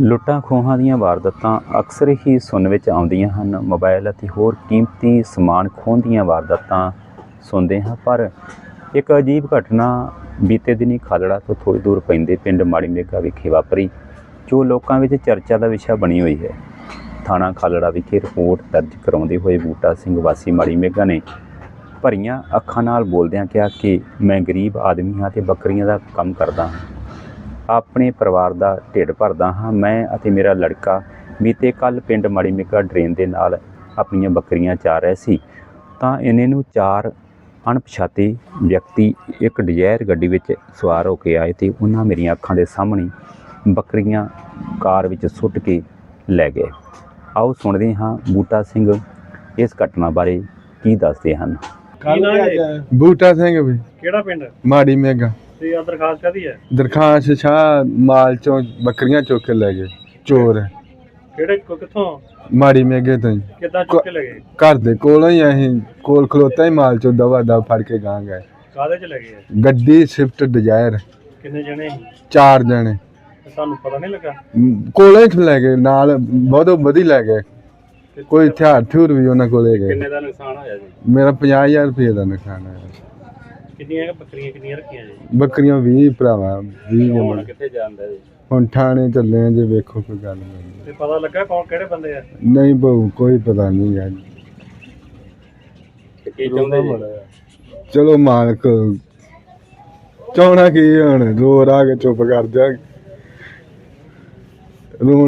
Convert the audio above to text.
ਲੁੱਟਾਂ ਖੋਹਾਂ ਦੀਆਂ ਵਾਰਦਾਤਾਂ ਅਕਸਰ ਹੀ ਸੁਣਨ ਵਿੱਚ ਆਉਂਦੀਆਂ ਹਨ। ਮੋਬਾਈਲ ਅਤੇ ਹੋਰ ਕੀਮਤੀ ਸਮਾਨ ਖੋਹਣ ਦੀਆਂ ਵਾਰਦਾਤਾਂ ਸੁਣਦੇ ਹਾਂ, ਪਰ ਇੱਕ ਅਜੀਬ ਘਟਨਾ ਬੀਤੇ ਦਿਨੀ ਖਾਲੜਾ ਤੋਂ ਥੋੜ੍ਹੀ ਦੂਰ ਪੈਂਦੇ ਪਿੰਡ ਮਾੜੀ ਮੇਗਾ ਵਿਖੇ ਵਾਪਰੀ, ਜੋ ਲੋਕਾਂ ਵਿੱਚ ਚਰਚਾ ਦਾ ਵਿਸ਼ਾ ਬਣੀ ਹੋਈ ਹੈ। ਥਾਣਾ ਖਾਲੜਾ ਵਿਖੇ ਰਿਪੋਰਟ ਦਰਜ ਕਰਾਉਂਦੇ ਹੋਏ ਬੂਟਾ ਸਿੰਘ ਵਾਸੀ ਮਾੜੀ ਮੇਗਾ ਨੇ ਭਰੀਆਂ ਅੱਖਾਂ ਨਾਲ ਬੋਲਦਿਆਂ ਕਿਹਾ ਕਿ ਮੈਂ ਗਰੀਬ ਆਦਮੀ ਹਾਂ ਤੇ ਬੱਕਰੀਆਂ ਦਾ ਕੰਮ ਕਰਦਾ ਹਾਂ। ਆਪਣੇ ਪਰਿਵਾਰ ਦਾ ਢਿੱਡ ਭਰਦਾ ਹਾਂ। ਮੈਂ ਅਤੇ ਮੇਰਾ ਲੜਕਾ ਬੀਤੇ ਕੱਲ ਪਿੰਡ ਮਾੜੀ ਮੇਗਾ ਡਰੇਨ ਦੇ ਨਾਲ ਆਪਣੀਆਂ ਬੱਕਰੀਆਂ ਚਾਰ ਰਹੇ ਸੀ। ਤਾਂ ਇਹਨੇ ਨੂੰ ਚਾਰ ਅਣਪਛਾਤੇ ਵਿਅਕਤੀ ਇੱਕ ਡਿਜ਼ਾਇਰ ਗੱਡੀ ਵਿੱਚ ਸਵਾਰ ਹੋ ਕੇ ਆਏ ਤੇ ਉਹਨਾਂ ਮੇਰੀਆਂ ਅੱਖਾਂ ਦੇ ਸਾਹਮਣੇ ਬੱਕਰੀਆਂ ਕਾਰ ਵਿੱਚ ਸੁੱਟ ਕੇ ਲੈ ਗਏ। ਆਓ ਸੁਣਦੇ ਹਾਂ ਬੂਟਾ ਸਿੰਘ ਇਸ ਘਟਨਾ ਬਾਰੇ ਕੀ ਦੱਸਦੇ ਹਨ। ਕੀ ਨਾਂ ਹੈ? ਬੂਟਾ ਸਿੰਘ ਵੀ। ਕਿਹੜਾ ਪਿੰਡ? ਮਾੜੀ ਮੇਗਾ ਤੇ ਆ ਦਰਖਾਸਤ ਕਾਦੀ ਹੈ? ਦਰਖਾਸਤ ਸ਼ਾਹ ਮਾਲ ਚੋਂ ਬੱਕਰੀਆਂ ਚੁੱਕ ਕੇ ਲੈ ਗਏ ਚੋਰ। ਕਿਹੜੇ ਕੋ- ਕਿੱਥੋਂ? ਮਾੜੀ ਮੇਗੇ ਤੋਂ ਹੀ। ਕਿੱਦਾਂ ਚੁੱਕ ਕੇ ਲਗੇ ਘਰ ਦੇ ਕੋਲੋਂ ਹੀ ਅਸੀਂ ਕੋਲ ਖਲੋਤਾ ਹੀ ਮਾਲ ਚੋਂ ਦਵਾ ਦਵ ਫੜ ਕੇ ਗਾਂ ਗਏ। ਕਾਹਦੇ ਚ ਲਗੇ ਗੱਡੀ ਸਵਿਫਟ ਡਿਜ਼ਾਇਰ। ਕਿੰਨੇ ਜਣੇ ਸੀ? ਚਾਰ ਜਣੇ। ਤੇ ਤੁਹਾਨੂੰ ਪਤਾ ਨਹੀਂ ਲੱਗਾ? ਮ, ਕੋਲੋਂ ਹੀ ਲੈ ਗਏ ਨਾਲ ਬਹੁਤ ਵਧੀ ਲੈ ਗਏ। ਕੋਈ ਹਥਿਆਰ ਥੂਰ ਵੀ ਉਹਨਾਂ ਕੋਲੇ ਗਏ। ਕਿੰਨੇ ਦਾ ਨੁਕਸਾਨ ਹੋਇਆ ਜੀ? ਮੇਰਾ 50000 ਰੁਪਏ ਦਾ ਨੁਕਸਾਨ ਆਇਆ ਕਿੰਨੀਆਂ ਕੁ ਬੱਕਰੀਆਂ ਕਿੰਨੀਆਂ ਰੱਖੀਆਂ ਜੀ ਬੱਕਰੀਆਂ 20 ਭਰਾਵਾ 20 ਹੁਣ ਕਿੱਥੇ ਜਾਂਦਾ ਜੀ? ਹੁਣ ਥਾਣੇ ਚੱਲੇ ਆ ਜੇ ਵੇਖੋ ਕੋਈ ਗੱਲ ਨਹੀਂ। ਤੇ ਪਤਾ ਲੱਗਾ ਕੌਣ ਕਿਹੜੇ ਬੰਦੇ ਆ? ਨਹੀਂ ਬਹੁ ਕੋਈ ਪਤਾ ਨਹੀਂ ਯਾਰ ਤੇ ਕੀ ਚਾਹੁੰਦੇ ਜੀ? ਚਲੋ ਮਾਲਕ ਚਾਹਣਾ ਕੀ ਹੁਣ? ਰੋ ਰਾ ਕੇ ਚੁੱਪ ਕਰ ਜਾ। ਰੋ